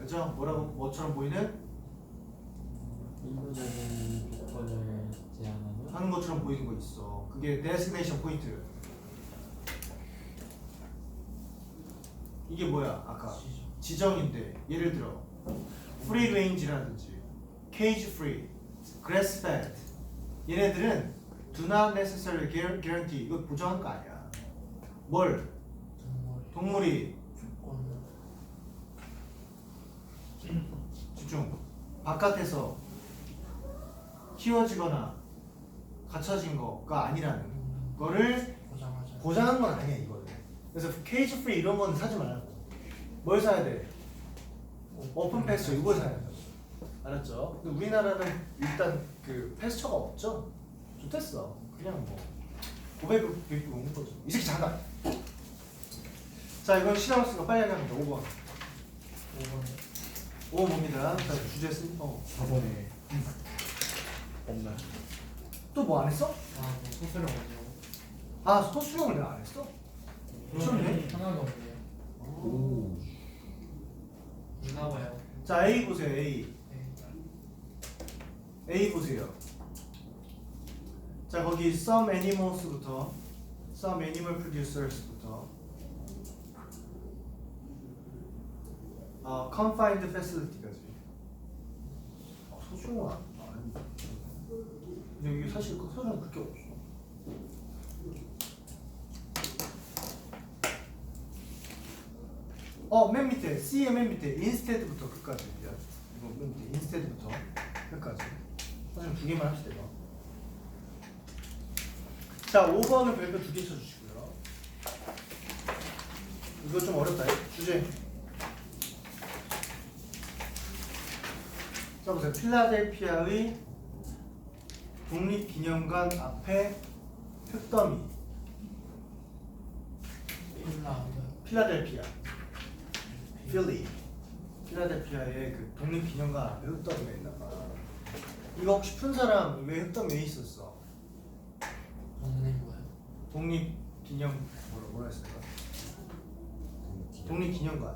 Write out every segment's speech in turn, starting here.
그죠? 뭐라고 뭐처럼 보이는 일부적인 조건을 제한하는 하는 것처럼 보이는 거 있어. 그게 데스티네이션 포인트. 이게 뭐야? 아까 지정인데 예를 들어 free range라든지 cage free, grass fed 얘네들은 do not necessarily guar- guarantee 이거 보장한 거 아니야. 뭘 동물이 집 중 바깥에서 키워지거나 갇혀진 거가 아니라는 거를 보장하자. 보장하는 건 아니야 이거는. 그래서 케이지 프리 이런 거는 사지 말라고. 뭘 사야 돼? 오픈 패스처 이걸 사야 돼. 알았죠? 근데 우리나라는 일단 그 패스처가 없죠. 좋댔어. 그냥 뭐 고백을 입고 온 거죠. 이 새끼 잠깐. 자 이건 시나버스가 빨리 하겠습니다. 5번. 5번 5번 봅니다. 자 주제 쓰. 어. 4번에 없나요? 또 뭐 안 했어? 아 뭐 소설이 없네요. 아 소수용을 내가 안 했어? 미쳤네. 하나도 없네요. 오. 있나 봐요. 자 A 보세요 A. 네. A 보세요. 자 거기 some animals부터 some animal producers부터 어, confined facility까지. 아, 소중한 아니. 근데 이게 사실 그 소중한 그렇게 없어. 어, 맨 밑에 C의 맨 밑에 instead부터 끝까지. 야, 이거 맨 밑에 instead부터 끝까지. 선생님 두 개만 합시다 이거. 자, 5번은 별표 두 개 쳐주시고요. 이거 좀 어렵다. 주제. 써보세요. 필라델피아의 독립기념관 앞에 흙더미. 필라드. 필라델피아. 필리. 필라델피아의 그 독립기념관 앞에 흙더미가 있나 봐. 이거 혹시 푼 사람 왜 흙더미 왜 있었어? 동네 뭐예요? 독립기념 뭐라 뭐라 했을까? 독립기념관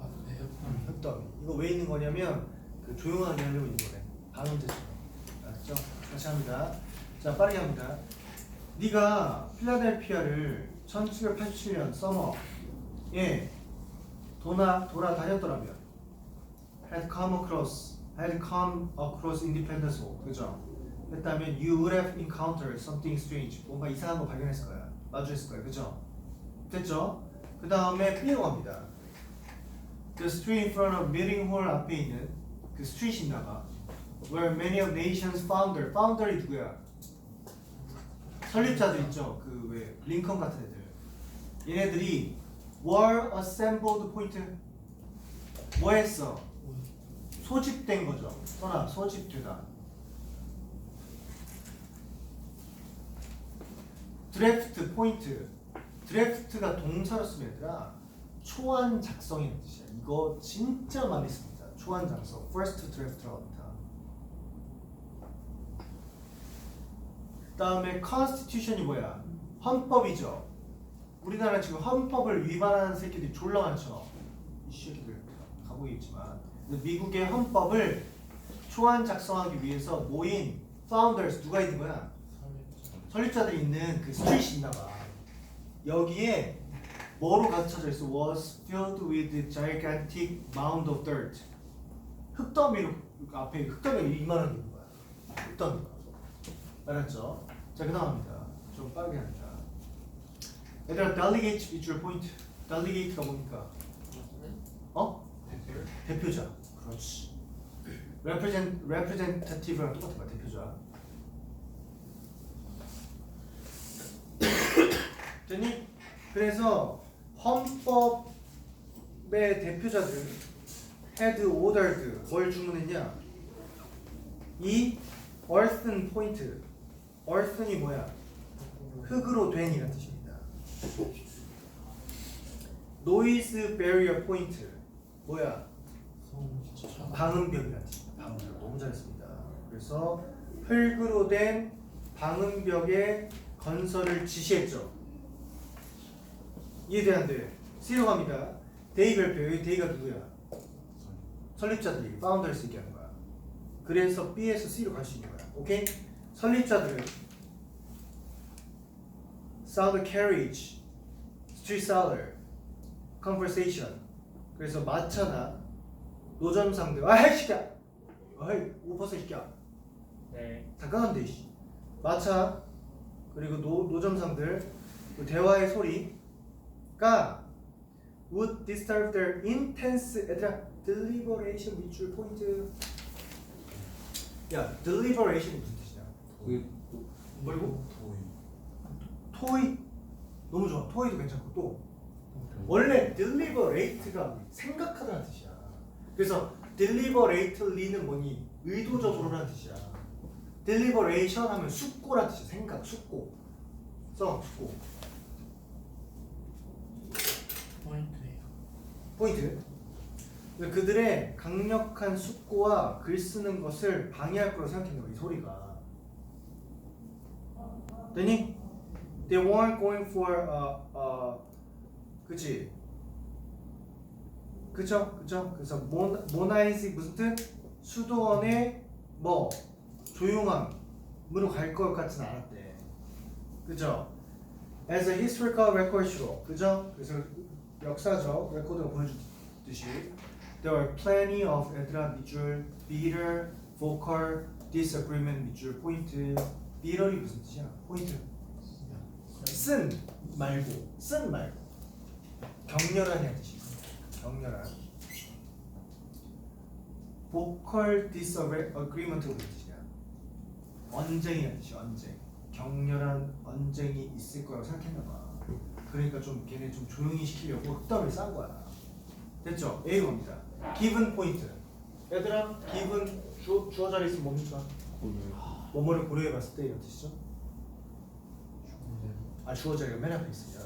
앞에 음, 흙더미. 이거 왜 있는 거냐면 그 조용하게 하려고 있는 거네. 반원제처럼. 알았죠? 다시 합니다. 자 빠르게 합니다. 네가 필라델피아를 1787년 서머에 도나 돌아다녔더라면 had come across had come across Independence Hall 그죠? 했다면 you would have encountered something strange 뭔가 이상한 거 발견했을 거야 마주했을 거야 그죠? 됐죠? 그 다음에 B로 갑니다 The street in front of meeting hall 앞에 있는 그 있나봐. Where many of nations founder founder이 누구야? 설립자들 있죠. 그 왜 링컨 같은 애들. 얘네들이 were assembled 포인트 뭐 했어? 소집된 거죠. 써나 소집되다. 드래프트 포인트 드래프트가 동사로 쓰면 얘들아. 초안 작성이라는 뜻이야. 이거 진짜 많이 씁니다 초안 작성 first draft라고 합니다. 다음에 constitution이 뭐야? 헌법이죠. 우리나라 지금 헌법을 위반하는 새끼들이 졸라 많죠. 이 새끼들 가보겠지만. 근데 미국의 헌법을 초안 작성하기 위해서 모인 founders 누가 있는 거야? 설립자들이 있는 그 스트릿이 있나 봐. 여기에 뭐로 차져 있어? was filled with gigantic mound of dirt. 흙더미로 그 앞에 흙더미가 이만한 게 있는 거야. 흙더미가. 알았죠? 자, 그 다음입니다. 좀 빠르게 합니다. 얘들아, delegate 밑줄 포인트. delegate가 뭡니까? 어? 대표자. 그렇지. represent, representative랑 똑같은 거야, 대표자. 됐니? 그래서 헌법의 대표자들 had ordered 뭘 주문했냐? 이 earthen 포인트 earthen이 뭐야? 흙으로 된이라는 뜻입니다. noise barrier 포인트 뭐야? 방음벽이라는 뜻입니다. 방음벽 너무 잘했습니다. 그래서 흙으로 된 방음벽의 건설을 지시했죠. 이해돼 안 돼? C로 갑니다. 데이 별표 여기 데이가 누구야? 설립자들이 파운더스 얘기하는 거야. 그래서 B에서 C로 갈 수 있는 거야. 오케이? 설립자들은 sound carriage, street seller, conversation. 그래서 마차나 노점 상들. 아, 이 새끼야. 아이, 5% 새끼야. 네. 잠깐만 씨. 마차 그리고 노, 노점 상들 그 대화의 소리가 would disturb their intense 얘들아 deliberation 밑줄 포인트 야 deliberation 무슨 뜻이야? 그 뭐라고? 도이. 토이 너무 좋아. 토이도 괜찮고 또. 원래 deliberate가 생각하다는 뜻이야. 그래서 deliberately는 뭐니? 의도적으로라는 뜻이야. deliberation 하면 숙고라는 뜻이야. 생각 숙고. 써 숙고. 포인트예요. 포인트 그들의 강력한 숙고와 글 쓰는 것을 방해할 거라고 생각했나 봐이 소리가 되니? They weren't going for uh, uh, 그치? 그쵸? 그쵸? 그래서 모, 모나이즈 무슨 뜻? 수도원의 뭐 조용함으로 갈 것 같진 않았대 그죠? As a historical record show 그죠? 그래서 역사적 레코드가 보여주듯이 There were plenty of 얘들아 밑줄 bitter, vocal, disagreement 밑줄 포인트 bitter이 무슨 뜻이야? 포인트 쓴 말고 쓴 말고. 격렬한 뜻이 격렬한. vocal disagreement가 무슨 뜻이야? 언쟁이라는 뜻이 언쟁. 격렬한 언쟁이 있을 거라고 생각했나 봐. 그러니까 좀 걔네 좀 조용히 시키려고 흑담을 싼 거야. 됐죠? A 겁니다 given 포인트 얘들아 given 주, 주어 자리 있으면 뭡니까? 뭐뭐를 고려해 봤을 때 이런 뜻이죠? 아 주어 자리가 맨 앞에 있습니다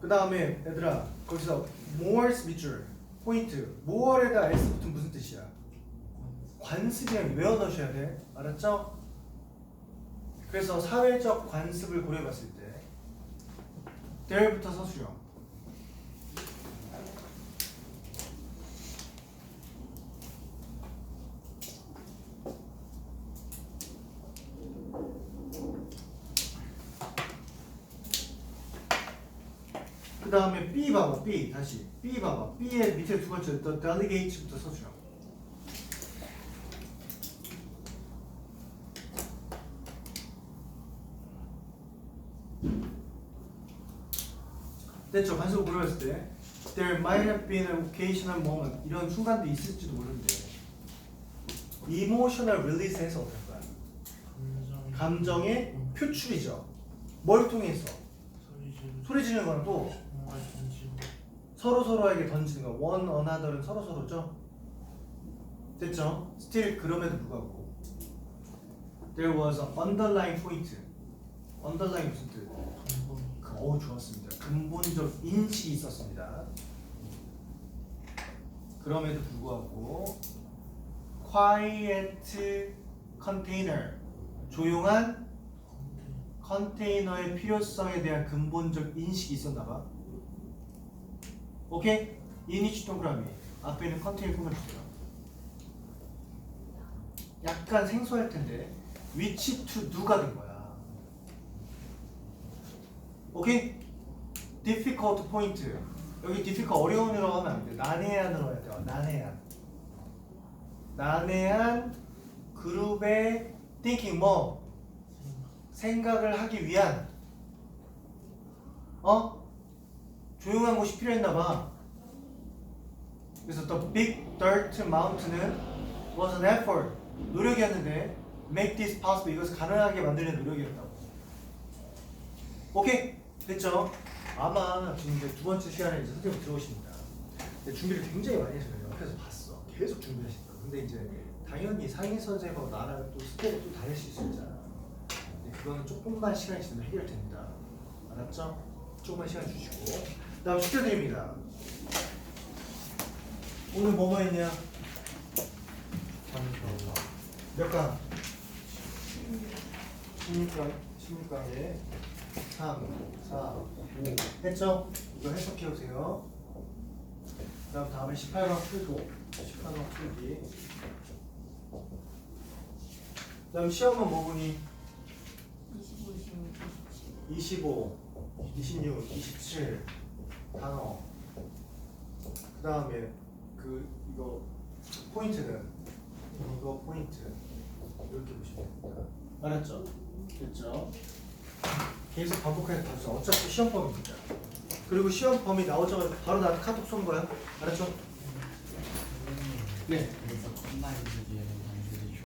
그 다음에 얘들아 거기서 more's 밑줄 포인트 more에다 s 붙으면 무슨 뜻이야? 관습이랑 외워 넣으셔야 돼 알았죠? 그래서 사회적 관습을 고려해 봤을 때 there부터 서술형 그 다음에 B 봐봐 B 다시 B 봐봐 B의 밑에 두 번째 더 delegate부터 서술형 됐죠? 관습을 고려했을 때 There might have been an occasional moment 이런 순간도 있을지도 모르는데 emotional release 해서 어떨 거야? 감정. 감정의 표출이죠 뭘 통해서? 소리 지르. 소리 지르는 거는 또. 서로 서로에게 던지는 거 one another는 서로 서로죠 됐죠? still 그럼에도 불구하고 there was an underlying point underlying 무슨 뜻? 어우 좋았습니다. 근본적 인식이 있었습니다. 그럼에도 불구하고 quiet container 조용한 컨테이너의 필요성에 대한 근본적 인식이 있었나 봐. 오케이? 이니치 동그라미 앞에 있는 컨테이너 꾸며주세요. 약간 생소할 텐데 위치 to 누가 된 거야. 오케이? difficult 여기 difficult 어려운이라고 하면 안 돼. 난해한으로 해야 돼요. 난해한. 난해한 그룹의 thinking 뭐 생각을 하기 위한 어 조용한 곳이 필요했나 봐. 그래서 the big dirt mountain은 was an effort 노력이었는데 make this possible 이것을 가능하게 만드는 노력이었다고. 오케이 됐죠? 아마 지금 이제 두 번째 시간에 이제 선생님 들어오십니다. 준비를 굉장히 많이 내가 옆에서 봤어. 계속 준비하신다. 근데 이제 당연히 상희 선생님하고 나랑 또 스텝이 또 다를 수 있었잖아. 근데 그거는 조금만 시간이 지나면 해결됩니다. 알았죠? 조금만 시간 주시고. 다음 시켜드립니다. 오늘 뭐뭐 했냐? 몇 강? 16강, 16강에 3, 4, 5 했죠? 이거 해석해 오세요. 그 다음 다음에 18번 풀고 18번 풀기. 그 다음 시험은 뭐 보니? 25, 26, 27 25, 26, 27 단어. 그 다음에 그 이거 포인트는 이거 포인트 이렇게 보시면 됩니다. 알았죠? 됐죠? 계속 반복해서 답수 어차피 시험 범위입니다. 그리고 시험 범위 나오자마자 바로 나한테 카톡 쏜 거야. 알았죠? 네. 그래서 컴마인드